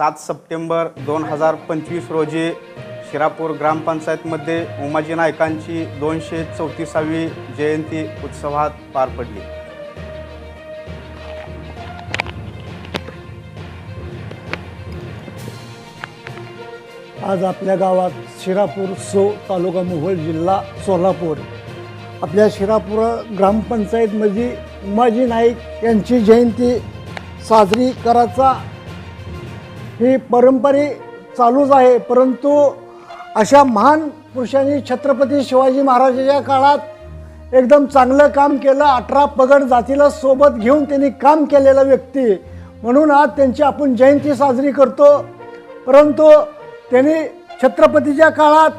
सात सप्टेंबर दोन हजार पंचवीस रोजी शिरापूर ग्रामपंचायतमध्ये उमाजी नायकांची दोनशे चौतीसावी जयंती उत्सवात पार पडली. आज आपल्या गावात शिरापूर सो तालुका मोहोळ जिल्हा सोलापूर. आपल्या शिरापूर ग्रामपंचायतमध्ये उमाजी नाईक यांची जयंती साजरी करायचा ही परंपरे चालूच आहे. परंतु अशा महान पुरुषांनी छत्रपती शिवाजी महाराजाच्या काळात एकदम चांगलं काम केलं. अठरा पगड जातीला सोबत घेऊन त्यांनी काम केलेला व्यक्ती. म्हणून आज त्यांची आपण जयंती साजरी करतो. परंतु त्यांनी छत्रपतीच्या काळात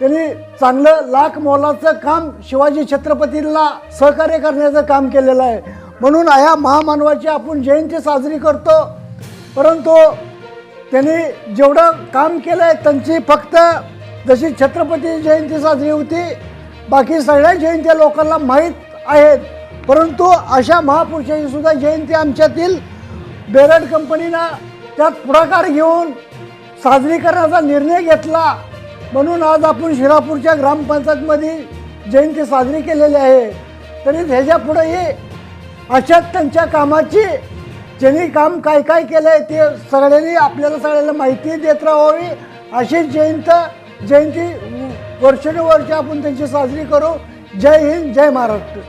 त्यांनी चांगलं लाख मोलाचं काम शिवाजी छत्रपतींना सहकार्य करण्याचं काम केलेलं आहे. म्हणून ह्या महामानवाची आपण जयंती साजरी करतो. परंतु त्यांनी जेवढं काम केलं आहे त्यांची फक्त जशी छत्रपती जयंती साजरी होती बाकी सगळ्या जयंत्या लोकांना माहीत आहेत. परंतु अशा महापुरुषाची सुद्धा जयंती आमच्यातील बेरड कंपनीनं त्यात पुढाकार घेऊन साजरी करण्याचा निर्णय घेतला. म्हणून आज आपण शिरापूरच्या ग्रामपंचायतमध्ये जयंती साजरी केलेली आहे. तरी ह्याच्या पुढेही अशाच त्यांच्या कामाची ज्यांनी काम काय काय केलं आहे ते सगळ्यांनी आपल्याला सगळ्यांना माहिती देत राहावी. अशी जयंत जयंती वर्षानुवर्ष आपण त्यांची साजरी करू. जय हिंद जय महाराष्ट्र.